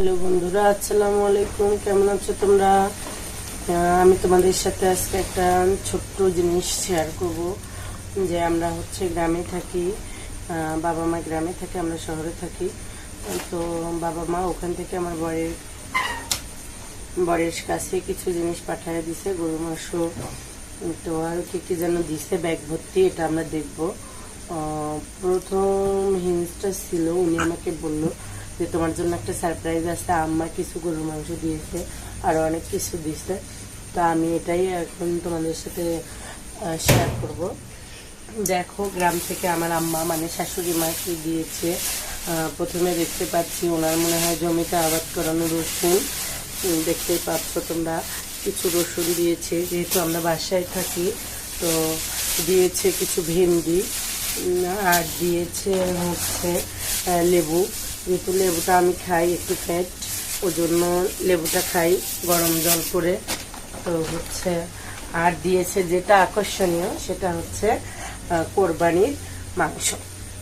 Hello বন্ধুরা, আসসালামু আলাইকুম। কেমন আছো তোমরা? আমি তোমাদের সাথে আজকে একটা ছোট্ট জিনিস শেয়ার করব, যে আমরা হচ্ছে গ্রামে থাকি বাবা মা গ্রামে থাকে আমরা শহরে থাকি। তো বাবা মা ওখান থেকে আমার বরের বরের কাছে কিছু জিনিস পাঠিয়ে দিছে, গরু, মাংস, তো আর কি কি যেন দিছে, ব্যাগ ভর্তি, এটা আমরা দেখব। প্রথম হিন্সটা ছিল, উনি আমাকে বলল যে তোমার জন্য একটা সারপ্রাইজ আছে আম্মা কিছু গরুর মাংস দিয়েছে আর অনেক কিছু দিয়েছে। তো আমি এটাই এখন তোমাদের সাথে শেয়ার করব। দেখো, গ্রাম থেকে আমার আম্মা মানে শাশুড়ি মা কি দিয়েছে। প্রথমে দেখতে পাচ্ছি ওনার মনে হয় জমিতে আবাদ করানো রসুন। দেখতেই পাচ্ছ তোমরা, কিছু রসুন দিয়েছে। যেহেতু আমরা বাসায় থাকি, তো দিয়েছে কিছু ভেন্ডি আর দিয়েছে হচ্ছে লেবু। যেহেতু লেবুটা আমি খাই, একটু ফ্যাট ওই জন্য লেবুটা খাই, গরম জল করে। তো হচ্ছে, আর দিয়েছে যেটা আকর্ষণীয়, সেটা হচ্ছে কোরবানির মাংস।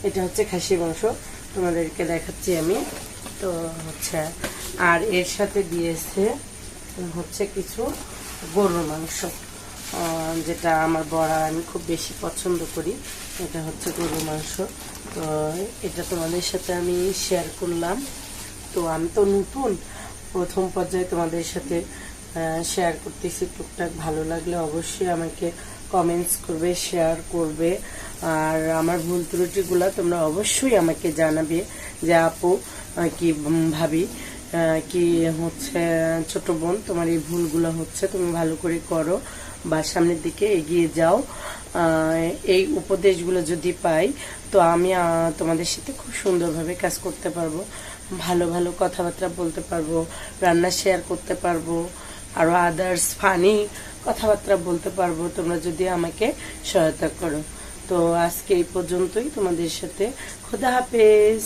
এটা হচ্ছে খাসি মাংস, তোমাদেরকে দেখাচ্ছি আমি। তো হচ্ছে, আর এর সাথে দিয়েছে, হচ্ছে কিছু গরুর মাংস। যেটা আমার বড়া আমি খুব বেশি পছন্দ করি, এটা হচ্ছে গরুর মাংস। তো এটা তোমাদের সাথে আমি শেয়ার করলাম। তো আমি তো নতুন, প্রথম পর্যায়ে তোমাদের সাথে শেয়ার করতেছি। টুকটাক ভালো লাগলে অবশ্যই আমাকে কমেন্টস করবে শেয়ার করবে। আর আমার ভুল ত্রুটিগুলো তোমরা অবশ্যই আমাকে জানাবে যে, আপু কি ভাবি? কি হচ্ছে, ছোট বোন, তোমার এই ভুলগুলো হচ্ছে, তুমি ভালো করে করো বা সামনের দিকে এগিয়ে যাও। এই উপদেশগুলো যদি পাই, তো আমি তোমাদের সাথে খুব সুন্দরভাবে কাজ করতে পারব, ভালো ভালো কথাবার্তা বলতে পারব, রান্না শেয়ার করতে পারব আরও আদার্স ফানি কথাবার্তা বলতে পারব, তোমরা যদি আমাকে সহায়তা করো। তো আজকে এই পর্যন্তই তোমাদের সাথে। খোদা হাফেজ।